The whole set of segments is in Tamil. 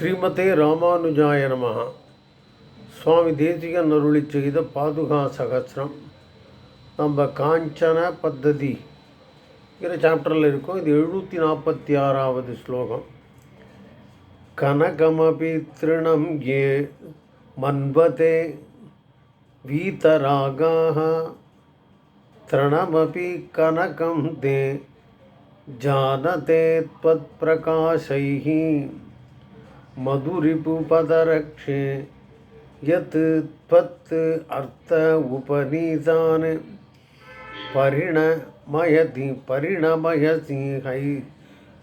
ஸ்ரீமதே ராமானுஜாய நம. சுவாமி தேசிகன் அருளி செய்த பாதுகா சகசிரம். நம்ம காஞ்சன பத்ததி இரு சாப்டரில் இருக்கும். இது எழுநூற்றி நாற்பத்தி ஆறாவது ஸ்லோகம். கனகமபி திருணம் ஏ மன்வதே வீதராகாக திரணமபி கனகம் தே ஜானதே த்வத் பிரகாசைஹி मधुरिपुपदरक्षे यत् त्वत् अर्थ उपनीतान् परिणमयति, परिणमयसि है,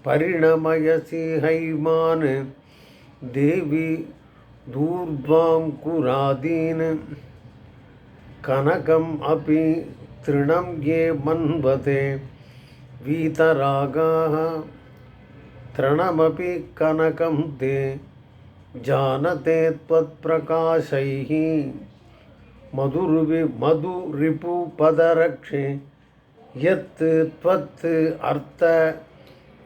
परिणमयसि हैमान् देवी दूर्ध्वाङ्कुरादीन्। कनकम् अपि तृणं ये मन्वते, वीतरागाः तृणमपि कनकं ते जानते त्वत्प्रकाशैः। मधुरिवि मधुरिपुपदरक्षे यत् त्वत् अर्थ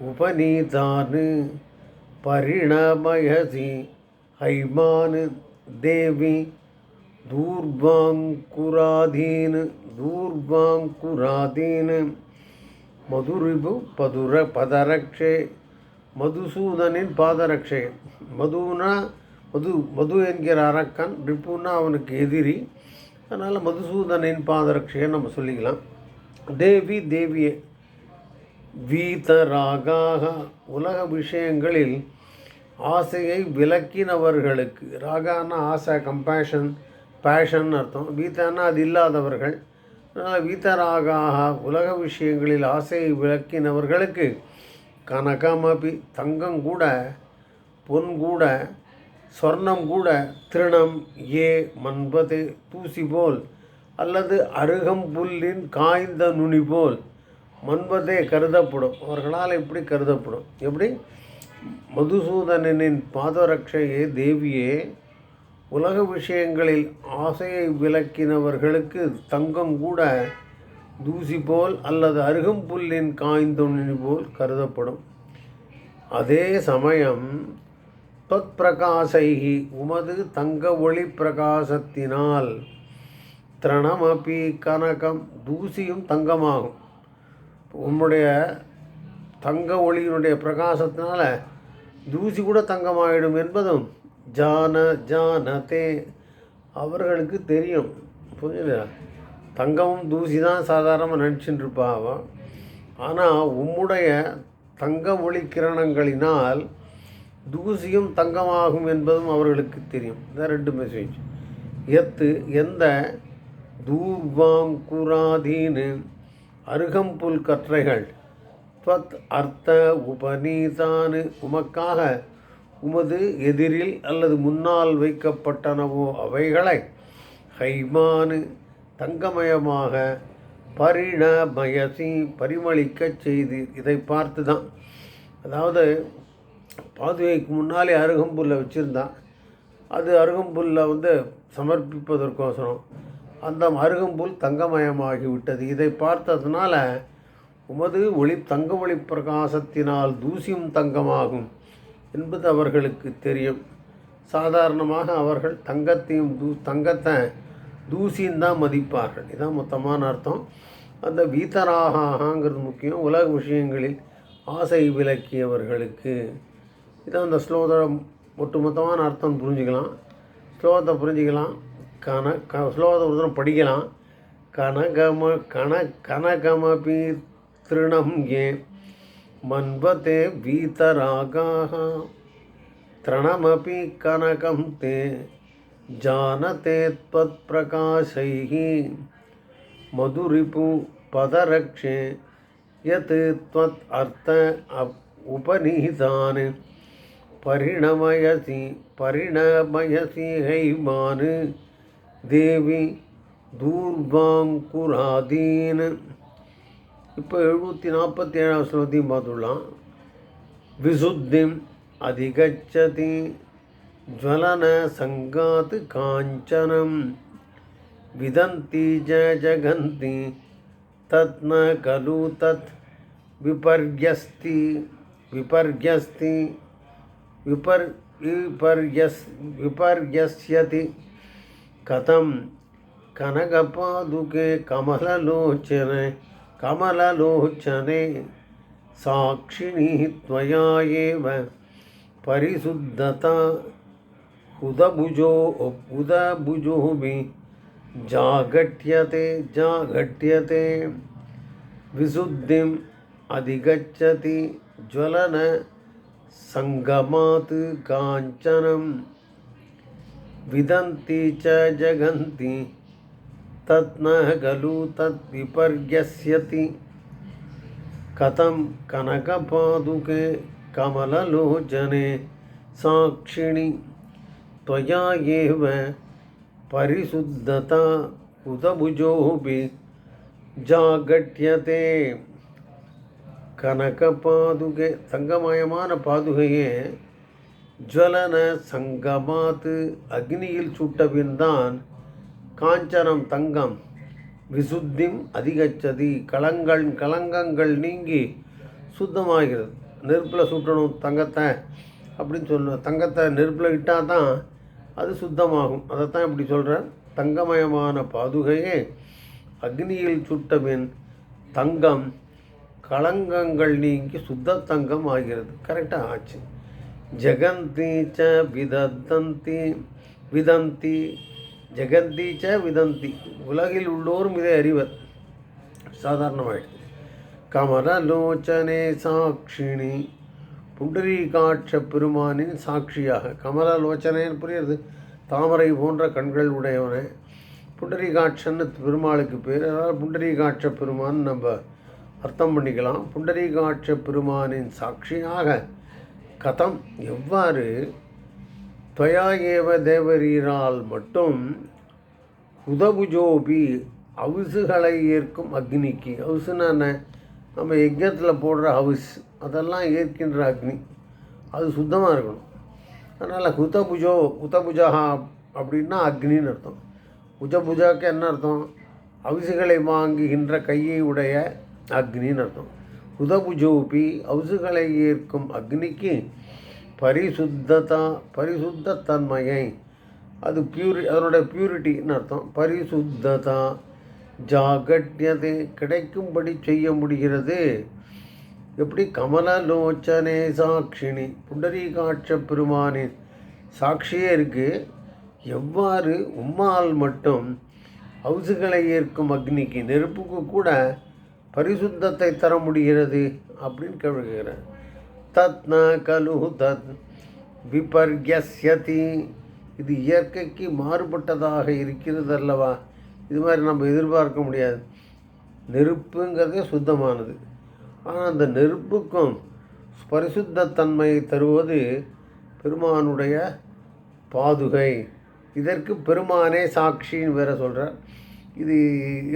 उपनीतान् परिणमयसि। हैमान् देवि दूर्वाङ्कुराधीन् दूर्वाङ्कुराधीन्। मधुरिपुपदुर மதுசூதனின் பாதரக்ஷே. மதுனா மது மது என்கிற அரக்கன் ரிப்புன்னா அவனுக்கு எதிரி. அதனால் மதுசூதனின் பாதரக்ஷையை நம்ம சொல்லிக்கலாம். தேவி தேவியே வீதராகாக. உலக விஷயங்களில் ஆசையை விலக்கினவர்களுக்கு ராகான்னா ஆசை கம்பேஷன் பேஷன் அர்த்தம். வீத்தானா அது இல்லாதவர்கள். அதனால் வீத்தராகாக உலக விஷயங்களில் ஆசையை விளக்கினவர்களுக்கு கனகமபி தங்கம் கூட பொன் கூட சொர்ணம் கூட திருணம் ஏ மன்பது தூசி போல் அல்லது அருகம்புல்லின் காய்ந்த நுனி போல் மன்பதே கருதப்படும். அவர்களால் எப்படி கருதப்படும்? எப்படி? மதுசூதனனின் பாதரட்சையே தேவியே உலக விஷயங்களில் ஆசையை விலக்கினவர்களுக்கு தங்கம் கூட தூசி போல் அல்லது அருகம்புல்லின் காய்ந்தொன்னி போல் கருதப்படும். அதே சமயம் தொத் பிரகாசைகி உமது தங்க ஒளி பிரகாசத்தினால் திரணமபி கனகம் தூசியும் தங்கமாகும். உம்முடைய தங்க ஒளியினுடைய பிரகாசத்தினால தூசி கூட தங்கமாயிடும் என்பதும் ஜான ஜானதே. அவர்களுக்கு தெரியும். புரியுதா தங்கமும் தூசி தான் சாதாரணமாக நினச்சின்னு இருப்பான் அவன். ஆனால் உம்முடைய தங்க ஒளி கிரணங்களினால் தூசியும் தங்கமாகும் என்பதும் அவர்களுக்கு தெரியும். இதான் ரெண்டு மெசேஜ் எத்து எந்த? தூர்வாங்குராதீனு அருகம்புல் கற்றைகள். துவத் அர்த்த உபநீதானு. உமக்காக உமது எதிரில் அல்லது முன்னால் வைக்கப்பட்டனவோ அவைகளை ஹைமானு. தங்கமயமாக பரிணமயசி பரிமளிக்கச் செய்து இதை பார்த்து தான் அதாவது பாதுகைக்கு முன்னாலே அருகம்புல்லை வச்சுருந்தான். அது அருகம்புல்லை வந்து சமர்ப்பிப்பதற்கோசரம் அந்த அருகம்புல் தங்கமயமாகி விட்டது இதை பார்த்ததுனால உமது ஒளி தங்க ஒளி பிரகாசத்தினால் தூசியும் தங்கமாகும் என்பது அவர்களுக்கு தெரியும். சாதாரணமாக அவர்கள் தங்கத்தையும் தூ தங்கத்தை தூசின்னு தான் மதிப்பார்கள். இதுதான் மொத்தமான அர்த்தம். அந்த வீத்தராகாங்கிறது முக்கியம். உலக விஷயங்களில் ஆசை விளக்கியவர்களுக்கு. இதான் அந்த ஸ்லோகத்தோட ஒட்டுமொத்தமான அர்த்தம் புரிஞ்சுக்கலாம். ஸ்லோகத்தை புரிஞ்சுக்கலாம். கன க ஸ்லோகத்தை ஒரு தூரம் படிக்கலாம். கனகம கன கனகமபி திருணம் ஏ. மன்வதே வீதராகாக திரணமபி கனகம் தே. जानते त्वत्प्रकाशैः मधुरिपु पदरक्षे यत् त्वत् अर्थ उपनिहितान् परिणमयसि परिणमयसि हैमान् देवि दूर्वाङ्कुरादीन् இப்போ எழுநூற்றி நாற்பத்தி ஏழாம் ஸ்லோகத்தையும் பார்த்துடலாம் விசுத்திம் அதிகச்சதி ज्वलनसङ्गात् काञ्चनं विदन्ति च जगन्ति तत् न खलु तत् विपर्यस्ति। विपर्यस्ति, विपर्, विपर्यस्, विपर्यस्यति। कथं? कनकपादुके कमललोचने कमललोचने साक्षिणी त्वया एव परिशुद्धता। उदभुजो भी जागट्यते जागट्यते विशुद्धिम अधिगच्छति ज्वलन संगमात कांचनम विदन्ति च जगन्ति, तत्न गलु तद्विपर्यस्यति कथं कनकपादुके कमललोचने साक्षिणी त्वया एव परिशुद्धता उदभुजोऽपि ஜாகட்யதே கனக பாதுகை தங்கமயமான பாதுகையே ஜுவலன சங்கமாத்து அக்னியில் சுட்டபின்தான் காஞ்சனம் தங்கம் விசுத்திம் அதிகச்சதி களங்கள் கலங்கங்கள் நீங்கி சுத்தமாகிறது நெருப்பில் சுட்டணும் தங்கத்தை அப்படின்னு சொல்லணும் தங்கத்தை நெருப்பில் இட்டால் தான் அது சுத்தமாகும். அதைத்தான் இப்படி சொல்கிறேன் தங்கமயமான பாதுகையே அக்னியில் சுட்டபின் தங்கம் களங்கங்கள் நீங்கி சுத்த தங்கம் ஆகிறது. கரெக்டாக ஆச்சு. ஜெகந்தி ச விதந்தந்தி விதந்தி ஜெகந்தி ச விதந்தி. உலகில் உள்ளோரும் இதை அறிவர். சாதாரணமாயிடுது. கமலலோச்சனே சாட்சிணி புண்டரீகாட்ச பெருமானின் சாட்சியாக கமலலோச்சனேன்னு புரியுறது. தாமரை போன்ற கண்கள் உடையவனே. புண்டரீகாட்சன்னு பெருமாளுக்கு பேர். அதனால் புண்டரீகாட்ச பெருமான் நம்ம அர்த்தம் பண்ணிக்கலாம். புண்டரீகாட்ச பெருமானின் சாட்சியாக கதம் எவ்வாறு துவயா ஏவ தேவரீரால் மட்டும் உதபுஜோபி அவுசுகளை ஏற்கும் அக்னிக்கு. அவுசுன்னா நம்ம யஜ்யத்தில் போடுற ஹவுஸ். அதெல்லாம் ஏற்கின்ற அக்னி. அது சுத்தமாக இருக்கணும். அதனால் ஹுதபுஜோ உதபுஜா அப்படின்னா அக்னின்னு அர்த்தம். உஜபுஜாக்கு என்ன அர்த்தம்? அவிசுகளை வாங்குகின்ற கையை உடைய அக்னின்னு அர்த்தம். குதபுஜோபி அவுசுகளை ஏற்கும் அக்னிக்கு பரிசுத்ததா பரிசுத்த தன்மையை அது பியூரி அதனுடைய பியூரிட்டின்னு அர்த்தம். பரிசுத்ததா ஜாகட்யதை கிடைக்கும்படி செய்ய முடிகிறது. எப்படி கமலலோச்சனே சாட்சினி புண்டரீகாட்ச பெருமானின் சாட்சியே இருக்குது எவ்வாறு உம்மால் மட்டும் ஹவுசுகளை ஏற்கும் அக்னிக்கு நெருப்புக்கு கூட பரிசுத்தத்தை தர முடிகிறது? அப்படின்னு கேள்விக்கிறேன் தத் ந கலு தத் விபர்யஸ்யதி இது இயற்கைக்கு மாறுபட்டதாக இருக்கிறது அல்லவா இது மாதிரி நம்ம எதிர்பார்க்க முடியாது. நெருப்புங்கிறதே சுத்தமானது. ஆனால் அந்த நெருப்புக்கும் பரிசுத்தன்மையை தருவது பெருமானுடைய பாதுகை. இதற்கு பெருமானே சாட்சின்னு வேற சொல்கிறார் இது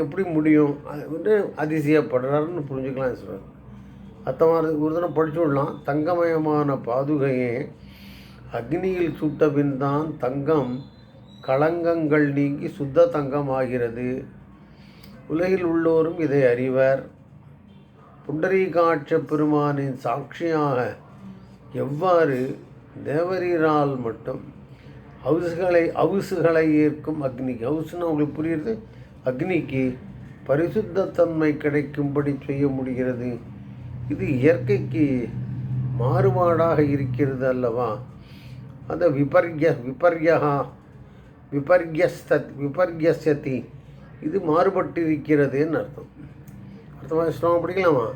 எப்படி முடியும்? அது வந்து அதிசயப்படுறாருன்னு புரிஞ்சுக்கலாம் சொல்கிறார் அத்தமான ஒரு தினம் படிச்சு விடலாம். தங்கமயமான பாதுகையே அக்னியில் சுட்ட பின் தான் தங்கம் களங்கங்கள் நீங்கி சுத்த தங்கம் ஆகிறது உலகில் உள்ளோரும் இதை அறிவர். புண்டரீகாட்ச பெருமானின் சாட்சியாக எவ்வாறு தேவரீரால் மட்டும் ஹவுசுகளை ஹவுஸுகளை ஏற்கும் அக்னிக்கு ஹவுஸ்னு உங்களுக்கு புரியுது? அக்னிக்கு பரிசுத்தன்மை கிடைக்கும்படி செய்ய முடிகிறது. இது இயற்கைக்கு மாறுபாடாக இருக்கிறது அல்லவா? அந்த விபர்ய விபர்யா விபர்யஸ்த விபர்யசதி இது மாறுபட்டிருக்கிறதுன்னு அர்த்தம். அர்த்தமாக ஸ்லோகம் படிக்கலாமா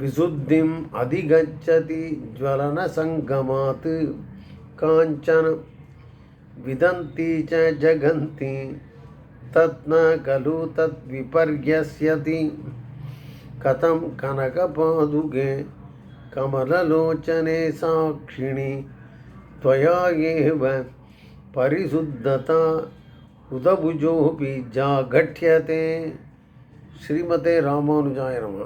விசுத்திம் அதிகச்சதி ஜுவலன சங்கமாத்து காஞ்சன विदन्ति च जगन्ति तत् न खलु तद्विपर्यस्यति कथं कनकपादुके कमललोचने साक्षिणि त्वया एव परिशुद्धता उदभुजोऽपि जाघट्यते ஸ்ரீமதே ராமானுஜாய நம